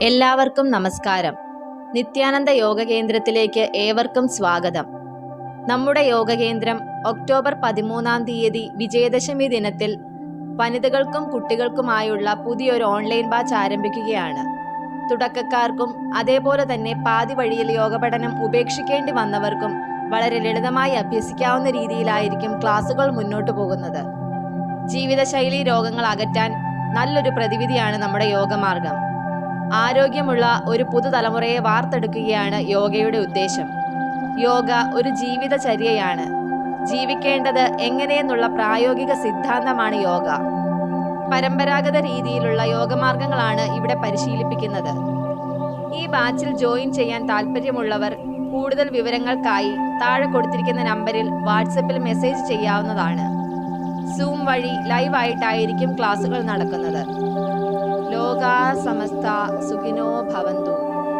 എല്ലാവർക്കും നമസ്കാരം. നിത്യാനന്ദ യോഗ കേന്ദ്രത്തിലേക്ക് ഏവർക്കും സ്വാഗതം. നമ്മുടെ യോഗ കേന്ദ്രം ഒക്ടോബർ പതിമൂന്നാം തീയതി വിജയദശമി ദിനത്തിൽ വനിതകൾക്കും കുട്ടികൾക്കുമായുള്ള പുതിയൊരു ഓൺലൈൻ ബാച്ച് ആരംഭിക്കുകയാണ്. തുടക്കക്കാർക്കും അതേപോലെ തന്നെ പാതി വഴിയിൽ യോഗ പഠനം ഉപേക്ഷിക്കേണ്ടി വന്നവർക്കും വളരെ ലളിതമായി അഭ്യസിക്കാവുന്ന രീതിയിലായിരിക്കും ക്ലാസുകൾ മുന്നോട്ട് പോകുന്നത്. ജീവിതശൈലി രോഗങ്ങൾ അകറ്റാൻ നല്ലൊരു പ്രതിവിധിയാണ് നമ്മുടെ യോഗമാർഗം. ആരോഗ്യമുള്ള ഒരു പുതുതലമുറയെ വാർത്തെടുക്കുകയാണ് യോഗയുടെ ഉദ്ദേശം. യോഗ ഒരു ജീവിതചര്യയാണ്. ജീവിക്കേണ്ടത് എങ്ങനെയെന്നുള്ള പ്രായോഗിക സിദ്ധാന്തമാണ് യോഗ. പരമ്പരാഗത രീതിയിലുള്ള യോഗമാർഗങ്ങളാണ് ഇവിടെ പരിശീലിപ്പിക്കുന്നത്. ഈ ബാച്ചിൽ ജോയിൻ ചെയ്യാൻ താല്പര്യമുള്ളവർ കൂടുതൽ വിവരങ്ങൾക്കായി താഴെ കൊടുത്തിരിക്കുന്ന നമ്പറിൽ വാട്സപ്പിൽ മെസ്സേജ് ചെയ്യാവുന്നതാണ്. സൂം വഴി ലൈവായിട്ടായിരിക്കും ക്ലാസുകൾ നടക്കുന്നത്. ലോകാ സമസ്ത സുഖിനോ ഭവന്തു.